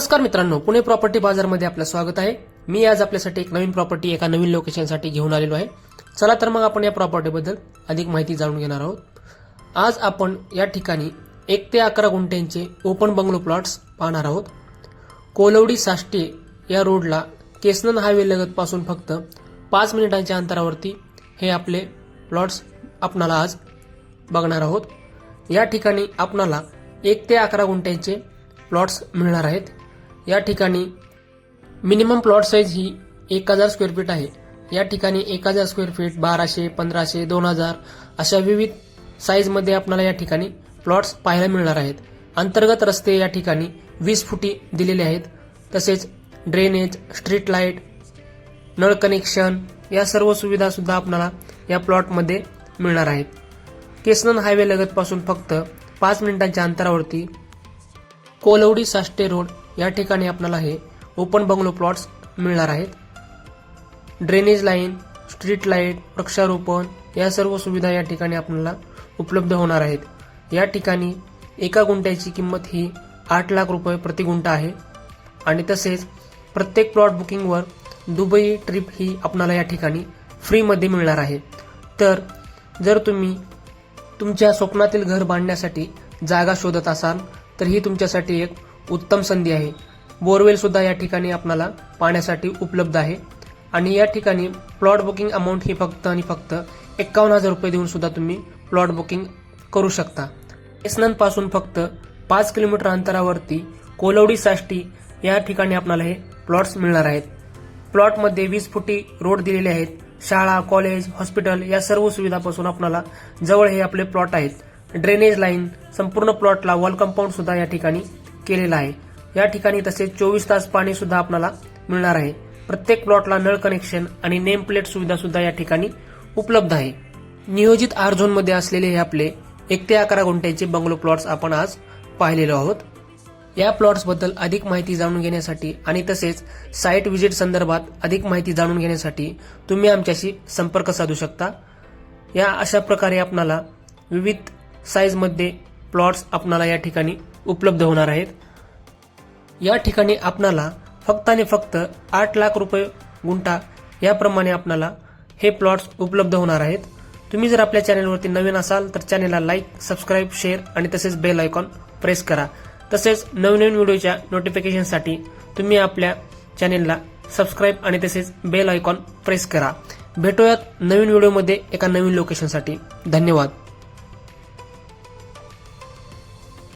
नमस्कार मित्रांनो पुणे प्रॉपर्टी बाजारमध्ये आपलं स्वागत आहे. मी आज आपल्यासाठी एक नवीन प्रॉपर्टी एका नवीन लोकेशनसाठी घेऊन आलेलो आहे. चला तर मग आपण या प्रॉपर्टीबद्दल अधिक माहिती जाणून घेणार आहोत. आज आपण या ठिकाणी एक ते अकरा गुंठ्यांचे ओपन बंगलो प्लॉट्स पाहणार आहोत. कोलवडी साष्टे या रोडला केसनन हायवे लगतपासून फक्त पाच मिनिटांच्या अंतरावरती हे आपले प्लॉट्स आपणाला आज बघणार आहोत. या ठिकाणी आपणाला एक ते अकरा गुंठ्यांचे प्लॉट्स मिळणार आहेत. या ठिकाणी मिनिमम प्लॉट साईज ही एक हजार स्क्वेअर फीट आहे. या ठिकाणी एक हजार स्क्वेअर फीट बाराशे पंधराशे दोन हजार अशा विविध साईजमध्ये आपल्याला या ठिकाणी प्लॉट्स पाहायला मिळणार आहेत. अंतर्गत रस्ते या ठिकाणी वीस फुटी दिलेले आहेत. तसेच ड्रेनेज स्ट्रीट लाइट नळ कनेक्शन या सर्व सुविधासुद्धा आपल्याला या प्लॉटमध्ये मिळणार आहेत. केसनन हायवे लगतपासून फक्त पाच मिनिटांच्या अंतरावरती कोलवडी साष्टे रोड या ठिकाणी आपल्याला हे ओपन बंगलो प्लॉट्स मिळणार आहेत. ड्रेनेज लाईन स्ट्रीट लाइट वृक्षारोपण या सर्व सुविधा या ठिकाणी आपल्याला उपलब्ध होणार आहेत. या ठिकाणी एका गुंठ्याची किंमत ही आठ लाख रुपये प्रति गुंठा आहे. आणि तसेच प्रत्येक प्लॉट बुकिंगवर दुबई ट्रिप ही आपणाला या ठिकाणी फ्रीमध्ये मिळणार आहे. तर जर तुम्ही तुमच्या स्वप्नातील घर बांधण्यासाठी जागा शोधत असाल तर ही तुमच्यासाठी एक उत्तम संधी आहे. बोरवेलसुद्धा या ठिकाणी आपणाला पाण्यासाठी उपलब्ध आहे. आणि या ठिकाणी प्लॉट बुकिंग अमाऊंट ही फक्त आणि फक्त एक्कावन्न हजार रुपये देऊन सुद्धा तुम्ही प्लॉट बुकिंग करू शकता. एसनंदपासून फक्त पाच किलोमीटर अंतरावरती कोलवडी साष्टी या ठिकाणी आपणाला हे प्लॉट्स मिळणार आहेत. प्लॉटमध्ये वीस फुटी रोड दिलेले आहेत. शाळा कॉलेज हॉस्पिटल या सर्व सुविधापासून आपणाला जवळ हे आपले प्लॉट आहेत. ड्रेनेज लाईन संपूर्ण प्लॉटला वॉल कंपाऊंड सुद्धा या ठिकाणी केलेला आहे. या ठिकाणी तसेच चोवीस तास पाणी सुद्धा आपल्याला मिळणार आहे. प्रत्येक प्लॉटला नळ कनेक्शन आणि नेम प्लेट सुविधा सुद्धा या ठिकाणी उपलब्ध आहे. नियोजित आर झोनमध्ये असलेले हे आपले एक ते अकरा गुंठ्यांचे बंगलो प्लॉट्स आपण आज पाहिलेलो आहोत. या प्लॉट्सबद्दल अधिक माहिती जाणून घेण्यासाठी आणि तसेच साईट व्हिजिट संदर्भात अधिक माहिती जाणून घेण्यासाठी तुम्ही आमच्याशी संपर्क साधू शकता. या अशा प्रकारे आपणाला विविध साईजमध्ये प्लॉट्स आपणाला या ठिकाणी उपलब्ध होणार आहेत. या ठिकाणी आपणाला फक्त आणि फक्त आठ लाख रुपये गुंठा याप्रमाणे आपणाला हे प्लॉट्स उपलब्ध होणार आहेत. तुम्ही जर आपल्या चॅनलवरती नवीन असाल तर चॅनलला लाईक सबस्क्राईब शेअर आणि तसेच बेल आयकॉन प्रेस करा. तसेच नवनवीन व्हिडिओच्या नोटिफिकेशनसाठी तुम्ही आपल्या चॅनेलला सबस्क्राईब आणि तसेच बेल आयकॉन प्रेस करा. भेटूयात नवीन व्हिडिओमध्ये एका नवीन लोकेशनसाठी धन्यवाद.